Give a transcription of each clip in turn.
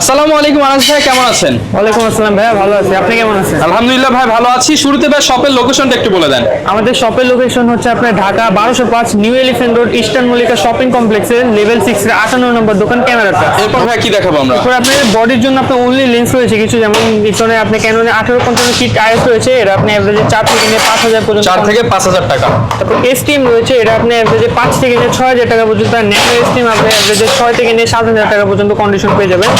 আসসালামু আলাইকুম আনাস ভাই কেমন আছেন? ওয়ালাইকুম আসসালাম ভাইয়া ভালো আছি। আপনি কেমন আছেন? আলহামদুলিল্লাহ ভাই ভালো আছি। শুরুতে ভাই শপের লোকেশনটা একটু বলে দেন। আমাদের শপের লোকেশন হচ্ছে আপনার ঢাকা বারোশো পাঁচ new elephant road eastern Mallika shopping কমপ্লেক্সের লেভেল সিক্স এর আটান্ন নম্বর দোকান ক্যামেরাটা। এরপর ভাই কি দেখাবো আমরা? তারপর আপনার বডির জন্য আপনার অনলি লেন্স রয়েছে কিছু যেমন পিছনে আপনি ক্যানোনে আঠারো পঞ্চান্ন কিট আইএস রয়েছে এটা আপনি অ্যাভারেজে চার থেকে নিয়ে পাঁচ হাজার পর্যন্ত চার থেকে পাঁচ হাজার টাকা। তারপর এসটিএম রয়েছে এটা আপনি অ্যাভারেজে পাঁচ থেকে নিয়ে ছয় হাজার টাকা পর্যন্ত আর ন্যানো এসটিএম আপনি অ্যাভারেজে ছয় থেকে নিয়ে সাত হাজার টাকা পর্যন্ত কন্ডিশন পেয়ে যাবেন।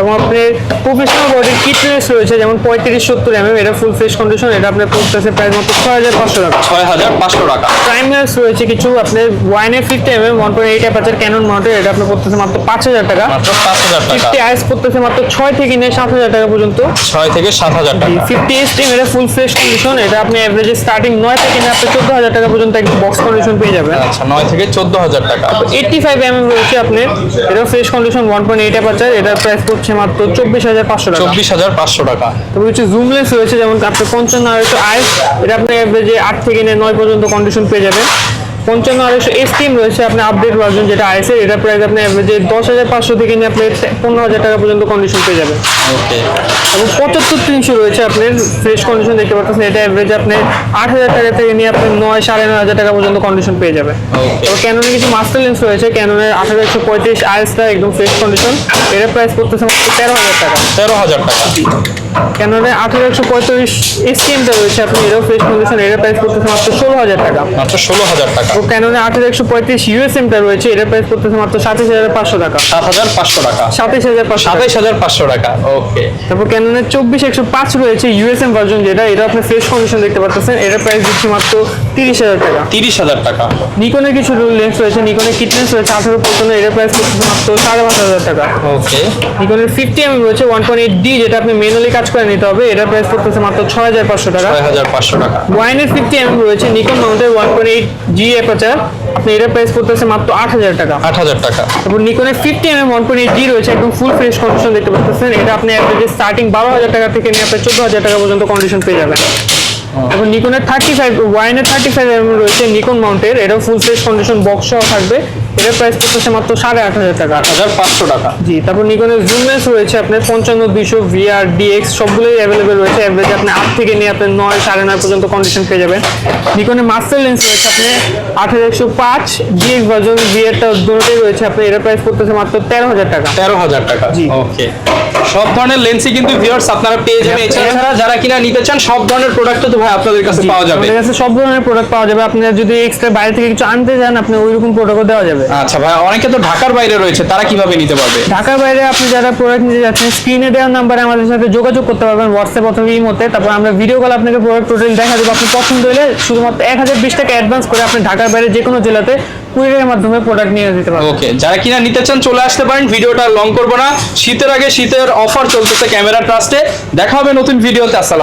এবং আপনার প্রফেশনাল বডির কিটনেস রয়েছে যেমন পঁয়ত্রিশ সত্তর এমএম এটা ফুল ফ্রেশ কন্ডিশন এটা আপনার পড়তেছে প্রায় মতো ছয় হাজার পাঁচশো টাকা। ছয় হাজার পাঁচশো টাকা। প্রাইমার্স রয়েছে কিছু আপনার ওয়াইনের fifty mm one point eight aperture Canon মাউন্টের এটা আপনার পড়তেছে মাত্র পাঁচ হাজার টাকা। মাত্র পাঁচ হাজার টাকা। ফিফটি আইস পড়তেছে মাত্র ছয় থেকে নিয়ে সাত হাজার টাকা পর্যন্ত। ছয় থেকে সাত হাজার টাকা। ফিফটি এস টিম এটা ফুল ফ্রেশ কন্ডিশন এটা আপনি অ্যাভারেজে স্টার্টিং নয় থেকে নিয়ে আপনি চোদ্দ হাজার টাকা পর্যন্ত একটা বক্স কন্ডিশন পেয়ে যাবেন। আচ্ছা নয় থেকে চোদ্দ হাজার টাকা। এইটটি ফাইভ এমএম রয়েছে আপনার এটা fresh condition one point eight aperture এটার প্রাইস পড়ছে মাত্র চব্বিশ হাজার পাঁচশো টাকা। চব্বিশ হাজার পাঁচশো টাকা। তবে হচ্ছে জুমলেস রয়েছে যেমন আপনার পঞ্চান্ন আড়াইশো আইস। এটা আপনি যে আট থেকে নিয়ে নয় পর্যন্ত কন্ডিশন পেয়ে যাবেন। পঞ্চান্ন আড়াইশো এস টিম রয়েছে আপনি আপডেট ভার্জন যেটা আইসের। এটা প্রাইস আপনি অ্যাভারেজে দশ হাজার পাঁচশো থেকে নিয়ে আপনি পনেরো হাজার টাকা পর্যন্ত কন্ডিশন পেয়ে যাবেন। এবং পঁচাত্তর তিনশো রয়েছে আপনার ফ্রেশ কন্ডিশন দেখতে পাচ্ছেন এটা অ্যাভারেজ আপনি আট হাজার টাকা থেকে নিয়ে আপনি নয় সাড়ে নয় হাজার টাকা পর্যন্ত কন্ডিশন পেয়ে ওকে তো ক্যাননের কিছু মাস্টার লেন্স রয়েছে ক্যাননের আঠারো একশো পঁয়ত্রিশ আইএসটা একদম ফ্রেশ কন্ডিশন এর প্রাইস পড়তেছে মাত্র তেরো হাজার টাকা। তেরো হাজার টাকা। ক্যাননের আঠারো একশো পঁয়ত্রিশ এসটিএমটা রয়েছে আপনি এরও ফ্রেশ কন্ডিশন এর প্রাইস পড়তেছে মাত্র ষোলো হাজার টাকা। মাত্র ষোলো হাজার টাকা। তো ক্যাননের আঠারো একশো পঁয়ত্রিশ ইউএসএমটা রয়েছে এর প্রাইস পড়তেছে মাত্র সাতাশ হাজার পাঁচশো টাকা। সাত হাজার পাঁচশো টাকা। সাতাশ হাজার। সাতাইশ হাজার পাঁচশো টাকা ওকে তারপর ক্যাননের চব্বিশ একশো পাঁচ রয়েছে ইউএসএম ভার্জন যেটা, এটা আপনি ফ্রেশ কন্ডিশন দেখতে পাচ্ছেন এর প্রাইস দিচ্ছি মাত্র তিরিশ হাজার টাকা। তিরিশ হাজার টাকা। নিকনের কিছু লেন্স রয়েছে। নিকনের কিটনেস রয়েছে আঠারো পর্যন্ত এর প্রাইস মাত্র সাড়ে পাঁচ হাজার টাকা। ওকে নিকনের ফিফটি এম রয়েছে ওয়ান পয়েন্ট এইট ডি যেটা আপনি ম্যানুয়ালি কাজ করে নিতে হবে। এটার প্রাইস পড়তেছে মাত্র ছয় হাজার পাঁচশো টাকা। ছয় হাজার পাঁচশো টাকা। ওয়াইনের ফিফটি এম রয়েছে Nikon মাউন্টের one point eight G aperture আপনি এটার প্রাইস পড়তেছে মাত্র আট হাজার টাকা। আট হাজার টাকা। তারপর নিকনের fifty M one point eight G রয়েছে একদম ফুল ফ্রেশ কন্ডিশন দেখতে পাচ্ছেন। এটা আপনি অ্যাভারেজে স্টার্টিং বারো হাজার টাকা থেকে নিয়ে আপনি চোদ্দ হাজার টাকা পর্যন্ত কন্ডিশন পেয়ে যাবেন। এবং নিকনের থার্টি ফাইভ ওয়াইনের থার্টি ফাইভ এম রয়েছে নিকন মাউন্টের এটাও ফুল ফ্রেশ কন্ডিশন বক্স সহ থাকবে এটার প্রাইস পড়তেছে মাত্র সাড়ে আট হাজার টাকা। আট হাজার পাঁচশো টাকা। জি তারপর নিকনের জুম লেন্স রয়েছে আপনার পঞ্চান্ন দুইশো ভিআর ডিএক্স সবগুলোই অ্যাভেলেবেল রয়েছে অ্যাভারেজ আপনি আট থেকে নিয়ে আপনি নয় সাড়ে নয় পর্যন্ত কন্ডিশন পেয়ে যাবেন। নিকনের মাস্টার লেন্স রয়েছে আপনি আট হাজার একশো পাঁচ ডিএক্স ভার্জন ভিআরটা দুটোই রয়েছে আপনি এটার প্রাইস পড়তেছে মাত্র তেরো হাজার টাকা। তেরো হাজার টাকা। জি। ওকে সব ধরনের লেন্সই কিন্তু ভিউয়ার্স আপনারা পেয়ে যাবেন। এছাড়া যারা কিনা নিতে চান সব ধরনের প্রোডাক্ট তো ভাই আপনাদের কাছে পাওয়া যাবে। আমাদের কাছে সব ধরনের প্রোডাক্ট পাওয়া যাবে। আপনি যদি এক্সট্রা বাইরে থেকে কিছু আনতে চান আপনি ওই রকম প্রোডাক্টও দেওয়া যাবে। আচ্ছা ভাই অনেকে তো ঢাকার বাইরে রয়েছে তারা কীভাবে নিতে পারবে? ঢাকার বাইরে আপনি যারা প্রোডাক্ট নিতে যাচ্ছেন স্ক্রিনে দেওয়ার নাম্বারে আমাদের সাথে যোগাযোগ করতে পারবেন হোয়াটসঅ্যাপ অথবা ইমোতে তারপর আমরা ভিডিও কল আপনাকে প্রোডাক্ট টোটাল দেখা দেবো। আপনি পছন্দ হলে শুধুমাত্র এক হাজার বিশ টাকা অ্যাডভান্স করে আপনি ঢাকার বাইরে যে কোনো জেলাতে কুরিয়ারের মাধ্যমে প্রোডাক্ট নিয়ে যেতে পারবেন ওকে যারা কিনা নিতে চান চলে আসতে পারেন, ভিডিওটা লং করব না। শীতের আগে শীতের অফার চলতেছে ক্যামেরা ট্রাস্টে দেখা হবে নতুন ভিডিওতে আসসালাম